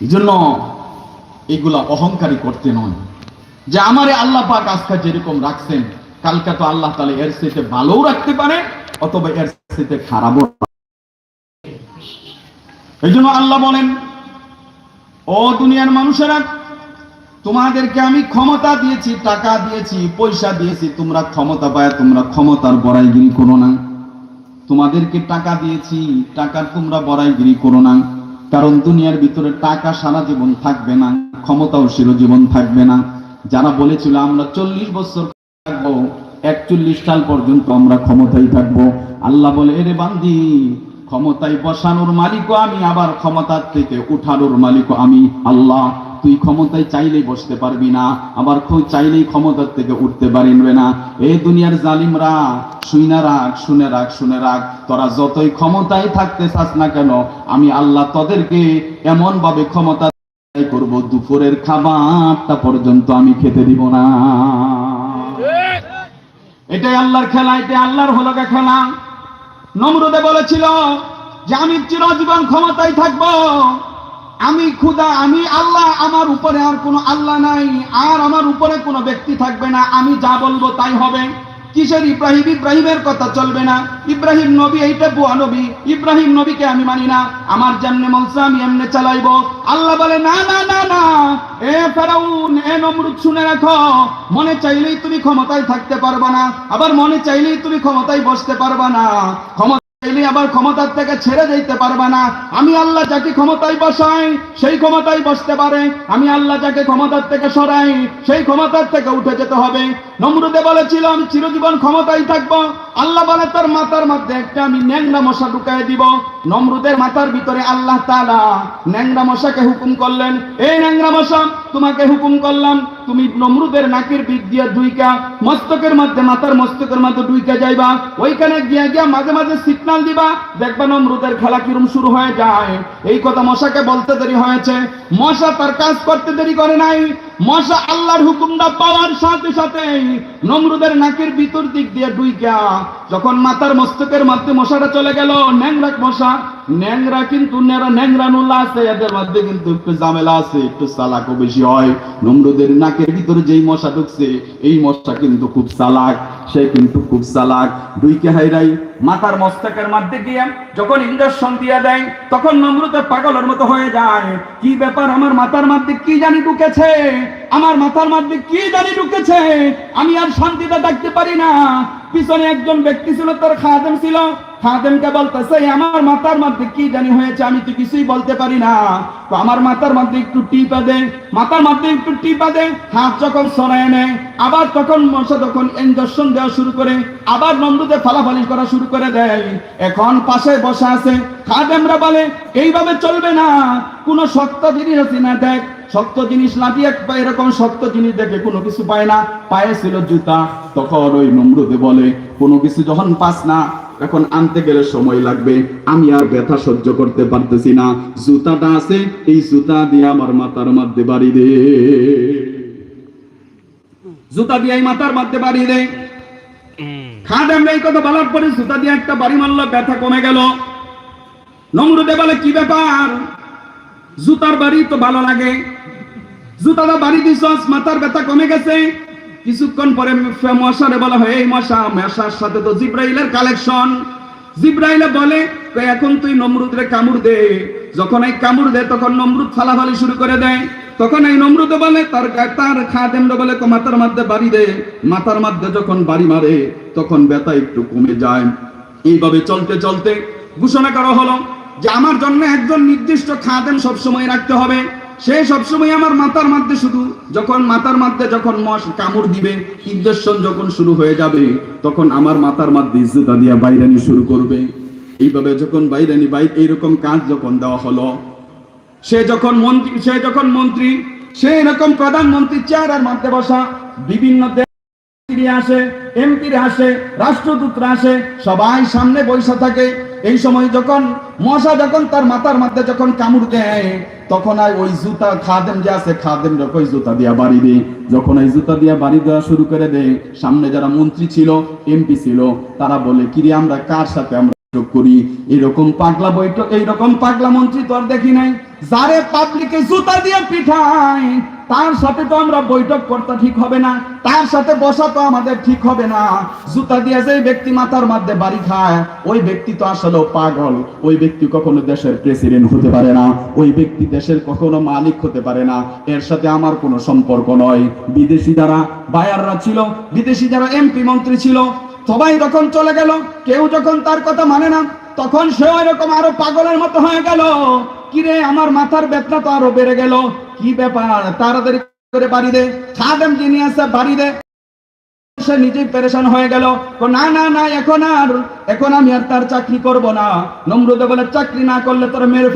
এই জন্য এগুলা অহংকারী করতে নয়। যে আমারে আল্লাহ পাক আজকে যেরকম রাখছেন, কালকে তো আল্লাহ তাহলে এর সাথে ভালোও রাখতে পারে, অথবা এর সাথে খারাপও এই জন্য আল্লাহ বলেন, ও দুনিয়ার মানুষেরা, তোমাদেরকে আমি ক্ষমতা দিয়েছি, টাকা দিয়েছি, পয়সা দিয়েছি, তোমরা ক্ষমতা পায়, তোমরা ক্ষমতার বড়াইগিরি করো না। তোমাদেরকে টাকা দিয়েছি টাকার তোমরা বড়াইগিরি করো না। কারণ দুনিয়ার ভিতরে টাকা সারা জীবন থাকবে না, ক্ষমতাও চিরজীবন থাকবে না। যারা বলেছিল, আমরা চল্লিশ বছর থাকব, একচল্লিশ সাল পর্যন্ত আমরা ক্ষমতায় থাকব। আল্লাহ বলে, এরে বান্দি, ক্ষমতায় বসানোর মালিকও আমি, আবার ক্ষমতার থেকে উঠানোর মালিকও আমি, আল্লাহ। তুই ক্ষমতায় চাইলেই বসতে পারবি না, আবার চাইলেই ক্ষমতার থেকে উঠতে পারবে না। এ দুনিয়ার জালিমরা শুনে রাখ শুনে রাখ শুনে রাখ তোরা যতই ক্ষমতায় থাকতে চাস না কেন, আমি আল্লাহ তোদেরকে এমন ভাবে ক্ষমতা করব, দুপুরের খাবারটা পর্যন্ত আমি খেতে দিব না। এটাই আল্লাহর খেলা, এটাই আল্লাহর হলকা খেলা। নমরুদে বলেছিল যে, আমি চিরজীবন ক্ষমতায় থাকব। আমি খুদা, আমি আল্লাহ, আমার উপরে আর কোনো আল্লাহ নাই, আর আমার উপরে কোনো ব্যক্তি থাকবে না, আমি যা বলব তাই হবে। কিসের ইব্রাহিম? ইব্রাহিমের কথা চলবে না। ইব্রাহিম নবী, এইটা বুয়া নবী। ইব্রাহিম নবীকে আমি মানি না। আমার যেমনে মনসা, আমি এমনে চালাইবো। আল্লাহ বলে, না না না না। এ ফেরাউন, এ নমরুদ, শুনে রাখো। মনে চাইলেই তুমি ক্ষমতায় থাকতে পারবা না। আবার মনে চাইলেই তুমি ক্ষমতায় বসতে পারবা না। ক্ষমতা চাইলে আবার ক্ষমতার থেকে ছেড়ে দিতে পারবে না। আমি আল্লাহ যাকে ক্ষমতায় বসাই, সেই ক্ষমতায় বসতে পারে। আমি আল্লাহ যাকে ক্ষমতার থেকে সরাই, সেই ক্ষমতার থেকে উঠে যেতে হবে। নমরুদে বলেছিল, আমি চিরজীবন ক্ষমতায় থাকব। আল্লাহ বলে, তার মাথার মধ্যে একটা আমি ন্যাংরা মশা ঢুকাই দিব। নমরুদের মাথার ভিতরে আল্লাহ তালা ন্যাংরা মশাকে হুকুম করলেন, এই ন্যাংরা মশা, তোমাকে হুকুম করলাম, তুমি নমরুদের নাকের দিক দিয়ে দুইকা মস্তকের মধ্যে, মাথার মস্তকের মধ্যে দুইকা যাইবা, ওইখানে গিয়া গিয়া মাঝে মাঝে সিগনাল দিবা, দেখবা নমরুদের খেলা কিরম শুরু হয়ে যায়। এই কথা মশাকে বলতে দেরি হয়েছে। মশা তার কাজ করতে দেরি করে নাই। মশা আল্লাহর হুকুমটা পাওয়ার সাথে সাথে নমরুদের নাকের ভিতর দিক দিয়ে ডুইকা যখন মাথার মস্তকের মধ্যে মশাটা চলে গেল, ন্যাংরা মশা, ন্যাংরা কিন্তু নেরা ন্যাংরা নুলা আছে, এদের মধ্যে কিন্তু একটু ঝামেলা আছে, একটু চালাকও বেশি হয়। নমরুদের নাকের ভিতরে যেই মশা ঢুকছে, এই মশা কিন্তু খুব চালাক, সে কিন্তু খুব চালাক। দুইকে হাইরাই মাথার মস্তকের মধ্যে গিয়ে যখন ইঞ্জেকশন দিয়ে দেয়, তখন নমরুদের পাগলের মতো হয়ে যায়। কি ব্যাপার, আমার মাথার মধ্যে কি জানি ঢুকেছে? আমার মাথার মধ্যে কি জানি ঢুকেছে? আমি আর শান্তিতে থাকতে পারি না। পিছনে একজন ব্যক্তি ছিল, তার খাদেম ছিল। খাদেমকে বলতেছে আমার মাথার মধ্যে কি জানি হয়েছে, আমি তো কিছুই বলতে পারি না। তো আমার মাথার মধ্যে একটু টিপা দে। মাথার মধ্যে একটু টিপা দে, হাত যখন সরায় নেয়, আবার তখন মশা তখন ইঞ্জেকশন দেওয়া শুরু করে, আবার নমরুদে ফালাফালি করা শুরু করে দেয়। এখন পাশে বসে আছে, খাদেমরা বলে, এইভাবে চলবে না, কোনো শক্ত জিনিস আছে না দেখ শক্ত জিনিস না দিয়ে বা এরকম শক্ত জিনিস দেখে কোনো কিছু পায় না। পায়ে ছিল জুতা, তখন ওই নমরুদে বলে, কোনো কিছু যখন পাস না এখন আনতে গেলে সময় লাগবে। আমি আর ব্যথা সহ্য করতে পারতেছি না। জুতাটা আছে, এই জুতা দিয়ে আমার মাথার মধ্যে বাড়ি দে। জুতা দিয়ে মাথার মধ্যে বাড়ি দে। খাদেম এই কথা বলার পরে জুতা দিয়ে একটা বাড়ি মারলো, ব্যথা কমে গেল। নমরুদে বলে, কি ব্যাপার? জুতার বাড়ি তো ভালো লাগে। জুতাটা বাড়ি দিছ মাথার ব্যথা কমে গেছে। কিছুক্ষণ পরে মশারে বলা হয় এই মশা মশার সাথে তো জিব্রাইলের কালেকশন। জিব্রাইলে বলে "কই, এখন তুই নমরুদরে কামড় দে। যখন এই কামড় দে তখন নমরুদ ফালাফালি শুরু করে দেয়। তখন এই নমরুদ বলে তার তার খাদেম বলে "কো, মাথার মধ্যে বাড়ি দে। মাথার মধ্যে যখন বাড়ি মারে তখন ব্যথা একটু কমে যায়। এইভাবে চলতে চলতে ঘোষণা করা হলো। যে আমার জন্য একজন নির্দিষ্ট খাদেম সবসময় রাখতে হবে। সে সবসময় আমার মাথার মধ্যে শুধু যখন মাথার মধ্যে যখন মশ কামড় দিবে ইঞ্জেকশন যখন শুরু হয়ে যাবে, তখন আমার মাথার মধ্যে ইজ্জতা দিয়া বাইরানি শুরু করবে। এইভাবে যখন বাইরানি বাইর এইরকম কাজ যখন দেওয়া হলো, সে যখন মন্ত্রী, সে যখন মন্ত্রী, সে এরকম প্রধানমন্ত্রী চেয়ারের মধ্যে বসা, বিভিন্ন দেশ আসে এমপিরা আসে, রাষ্ট্রদূতরা আসে, সবাই সামনে বৈশা থাকে। এই সময় যখন মশা যখন তার মাথার মধ্যে যখন কামড় দেয়, তখন আর ওই জুতা খাদেম যে আছে, খাদেম যখন ওই জুতা দিয়া বাড়ি দেয় যখন এই জুতা দিয়া বাড়ি দেওয়া শুরু করে দেয় সামনে যারা মন্ত্রী ছিল, এমপি ছিল, তারা বলে কিরে আমরা কার সাথে আমরা করি? এরকম পাগলা বৈঠক এইরকম পাগলা মন্ত্রী তো দেখি নাই। যারে পাবলিকে জুতা দিয়ে পিঠায় তার সাথে তো আমরা বৈঠক করতে ঠিক হবে না, তার সাথে বসা তো আমাদের ঠিক হবে না। জুতা দিয়ে যে ব্যক্তি মাথার মধ্যে বাড়ি খায়, ওই ব্যক্তি তো আসলে পাগল, ওই ব্যক্তি কখনো দেশের প্রেসিডেন্ট হতে পারে না, ওই ব্যক্তি দেশের কখনো মালিক হতে পারে না। এর সাথে আমার কোনো সম্পর্ক নয়। বিদেশি যারা বায়াররা ছিল, বিদেশি যারা এমপি মন্ত্রী ছিল, সবাই যখন চলে গেল, কেউ যখন তার কথা মানে না, তখন সে এরকম আরও পাগলের মতো হয়ে গেল। কিরে, আমার মাথার বেদনা তো আরও বেড়ে গেল। কি ব্যাপার? তাড়াতাড়ি করে বাড়ি দে। খাদেম যিনি আছে, বাড়ি দে। সে নিজেই পেরেশান হয়ে গেল। না না না, এখন আর, এখন আমি আর তার চাকরি করব না। বলে, চাকরি না করলে তোর মেরে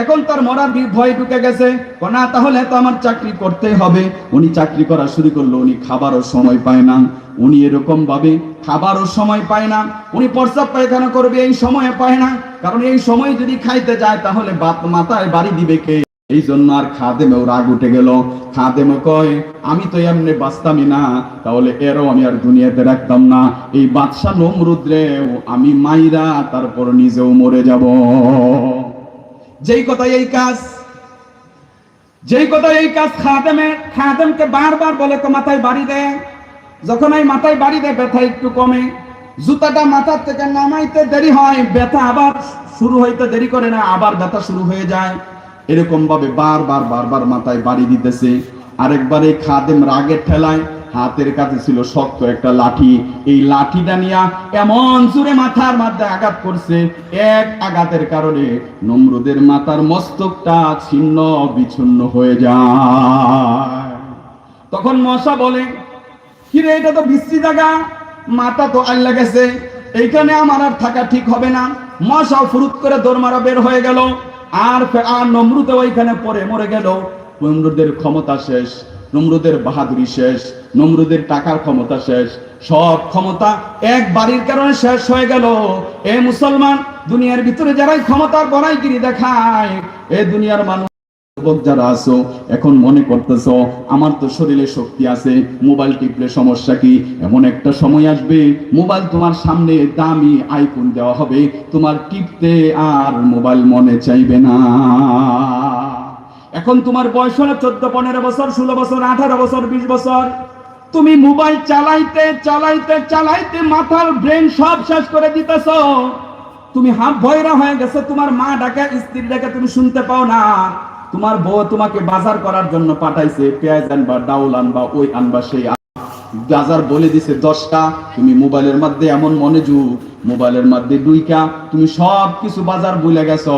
এখন তার মরার ভয় ঢুকে গেছে। না, তাহলে তো আমার চাকরি করতেই হবে। উনি চাকরি করা শুরু করল। উনি খাবারও সময় পায় না। উনি এরকম ভাবে খাবারও সময় পায় না। উনি প্রস্রাব পায়খানা করবে, এই সময়ে পায় না। কারণ এই সময় যদি খাইতে যায়, তাহলে বাত মাথায় বাড়ি দিবে কে? এই জন্য আর খাদেমেও রাগ উঠে গেল। খাদেমে কয়, আমি তো এমনি বাঁচতামই না, তাহলে এরও আমি আর দুনিয়াতে রাখতাম না। এই বাদশা নমরুদ্রে আমি মাইরা, তারপর নিজেও মরে যাব। যেই কথা এই কাজ, যেই কথা এই কাজ খাদেমে, খাদেমকে বারবার বলে তো মাথায় বাড়ি দেয় যখন এই মাথায় বাড়ি দেয় ব্যথা একটু কমে। জুতাটা মাথার থেকে নামাইতে দেরি হয়, ব্যথা আবার শুরু হইতে দেরি করে না, আবার ব্যথা শুরু হয়ে যায়। এরকম ভাবে বারবার বারবার মাথায় বাড়ি দিতেছে। আরেকবার খাদেম রাগের ঠেলায়, হাতের কাছে ছিল শক্ত একটা লাঠি। এই লাঠিটা নিয়ে এমন জোরে মাথার মধ্যে আঘাত করছে, এক আঘাতের কারণে নমরুদের মাথার মস্তকটা ছিন্ন বিচ্ছিন্ন হয়ে যায়। তখন মশা বলে, কিরে, এটা তো বৃষ্টি জায়গা, মাথা তো আল্লা গেছে। এইখানে আমার আর থাকা ঠিক হবে না। মশা ফুরুত করে দৌড় মারা বের হয়ে গেল। আর আর নমরুদ ওইখানে পরে মরে গেল। নমরুদের ক্ষমতা শেষ, নমরুদের বাহাদুরি শেষ, নমরুদের টাকার ক্ষমতা শেষ। সব ক্ষমতা এক বাড়ির কারণে শেষ হয়ে গেল। এ মুসলমান, দুনিয়ার ভিতরে যারাই ক্ষমতার বড়াইগিরি দেখায়, এ দুনিয়ার মানুষ যারা আছো, এখন মনে করতেছো, আমার তো শরীরে শক্তি আছে, মোবাইল টিপলে সমস্যা কি? এমন একটা সময় আসবে, মোবাইল তোমার সামনে দামি আইফোন দেওয়া হবে, তোমার টিপতে আর মোবাইল মনে চাইবে না। এখন তোমার বয়স হলো চোদ্দ, পনেরো বছর, ষোলো বছর, আঠারো বছর, বিশ বছর। তুমি মোবাইল চালাইতে চালাইতে চালাইতে মাথার ব্রেন সব শেষ করে দিতেছো। তুমি হাফ ভয়রা হয়ে গেছে, তোমার মা ডাকে স্ত্রীর ডাকে, তুমি শুনতে পাও না। তোমার বউ তোমাকে বাজার করার জন্য পাঠাইছে, পেঁয়াজ আনবা, ডাউল আনবা, ওই আনবা, সেই বাজার বলে দিছে দশটা, তুমি মোবাইলের মধ্যে এমন মনোযোগ মোবাইলের মধ্যে দুইটা, তুমি সব কিছু বাজার ভুলে গেছো।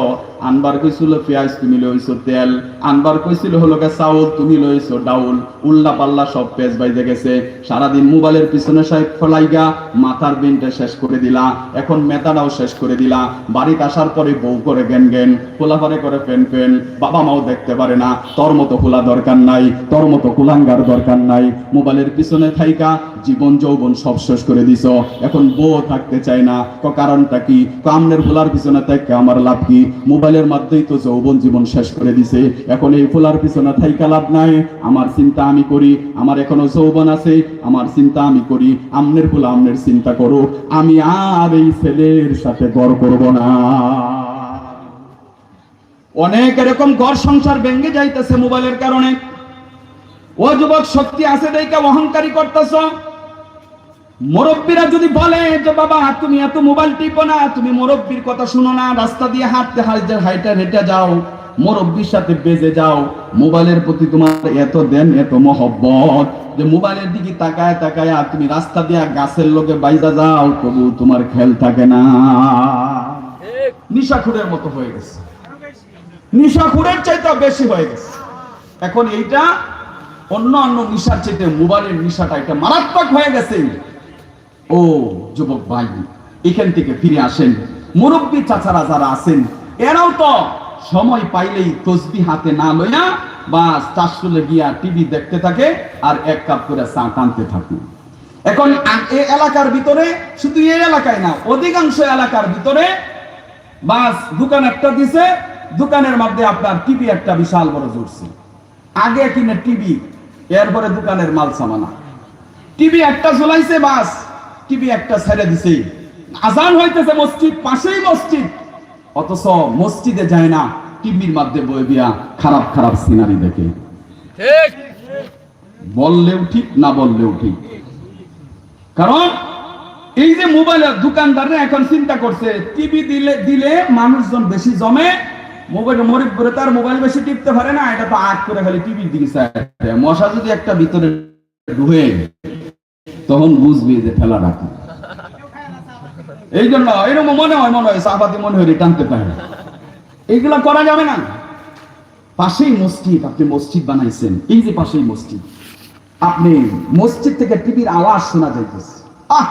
আনবার কইছিল পেঁয়াজ, তুমি লইছো তেল। আনবার কইছিল হলো গে চাউল, তুমি লইছো ডাউল। উল্লা পাল্লা সব পেঁয়াজ বাইজে গেছে। সারাদিন মোবাইলের পিছনে সাহেব ফলাইগা, মাথার বিনটা শেষ করে দিলা। এখন মেতাটাও শেষ করে দিলা। বাড়িতে আসার পরে বউ করে জ্ঞান জ্ঞান খোলাফারে করে ফেন ফেন। বাবা মাও দেখতে পারে না। তোর মতো খোলা দরকার নাই, তোর মতো কুলাঙ্গার দরকার নাই। মোবাইলের পিছনে থাইকা জীবন যৌবন সব শেষ করে দিছ। এখন বউ থাকতে চায় না। ক কারণটা কি? কামনের ফুলার পিছনে থাইকা আমার লাভ কি? মোবাইলের মাধ্যমেই তো যৌবন জীবন শেষ করে দিছে। এখন এই ফুলার পিছনে থাইকা লাভ নাই। আমার চিন্তা আমি করি। আমার এখনও যৌবন আছে। আমার চিন্তা আমি করি। আমনের ফুলা, আমনের চিন্তা করো। আমি আর এই ছেলের সাথে গড় করব না। অনেক এরকম ঘর সংসার ভেঙে যাইতেছে মোবাইলের কারণে। ও যুবক শক্তি আছে দেখে অহংকারী করতেছ। মুরব্বীরা যদি বলে যে বাবা তুমি এত মোবাইল টিপো না তুমি মুরব্বীর কথা শুনো না রাস্তা দিয়ে হাঁটতে হাঁটতে হাইটা হেঁটে যাও মুরব্বীর সাথে বেজে যাও মোবাইলের প্রতি তোমার এত দেন এত মহব্বত যে মোবাইলের দিকে তাকায় তাকায় আর তুমি রাস্তা দিয়ে গাছের লোকে বাইজা যাও তবু তোমার খেল থাকে না। নিশাখুরের মতো হয়ে গেছে। নিশাখুরের চাইতে বেশি হয়ে গেছে। এখন এইটা অন্য অন্য নিশার চাইতে মোবাইলের নিশাটা এটা মারাত্মক হয়ে গেছে। ও যুবক ভাই, এখান থেকে ফিরে আসেন। মুরব্বী চাচারা যারা আছেন, এরাও তো সময় পাইলেই তসবি হাতে না লইয়া বা চাষলে গিয়া টিভি দেখতে থাকে আর এক কাপ করে চা টানতে থাকে। এখন আ- এ এলাকার ভিতরে, শুধু এই এলাকায় না, অধিকাংশ এলাকার ভিতরে বাস দোকান একটা দিছে, দোকানের মধ্যে আপনার টিভি একটা বিশাল বড় জুড়ছে। আগে কিনে টিভি, এরপরে দোকানের মাল সামানা। টিভি একটা ঝুলাইছে বাস টিভি একটা ছেড়ে দিছে। আজান হইতেছে মসজিদ পাশেই মসজিদ। অথচ মসজিদে যায় না টিভির মধ্যে বই দিয়া খারাপ খারাপ সিনারি দেখে। ঠিক। বললেও ঠিক না বললেও ঠিক। কারণ এই যে মোবাইলের দোকানদাররা এখন চিন্তা করছে টিভি দিলে দিলে মানুষজন বেশি জমে মোবাইল মরিব করে তার মোবাইল বেশি টিপতে পারে না এটা তো আট করে খালি টিভির দিকে মশা যদি একটা ভিতরে ঢুকে তখন বুঝবি যে ঠেলা রাখি এই জন্য এরকম মনে হয় মনে হয় সাহবাতি মনে হয় টানতে পারে এইগুলো করা যাবে না। পাশেই মসজিদ, আপনি মসজিদ বানাইছেন। এই যে পাশেই মসজিদ। আপনি মসজিদ থেকে টিভির আওয়াজ শোনা যাইতেছে। আহ!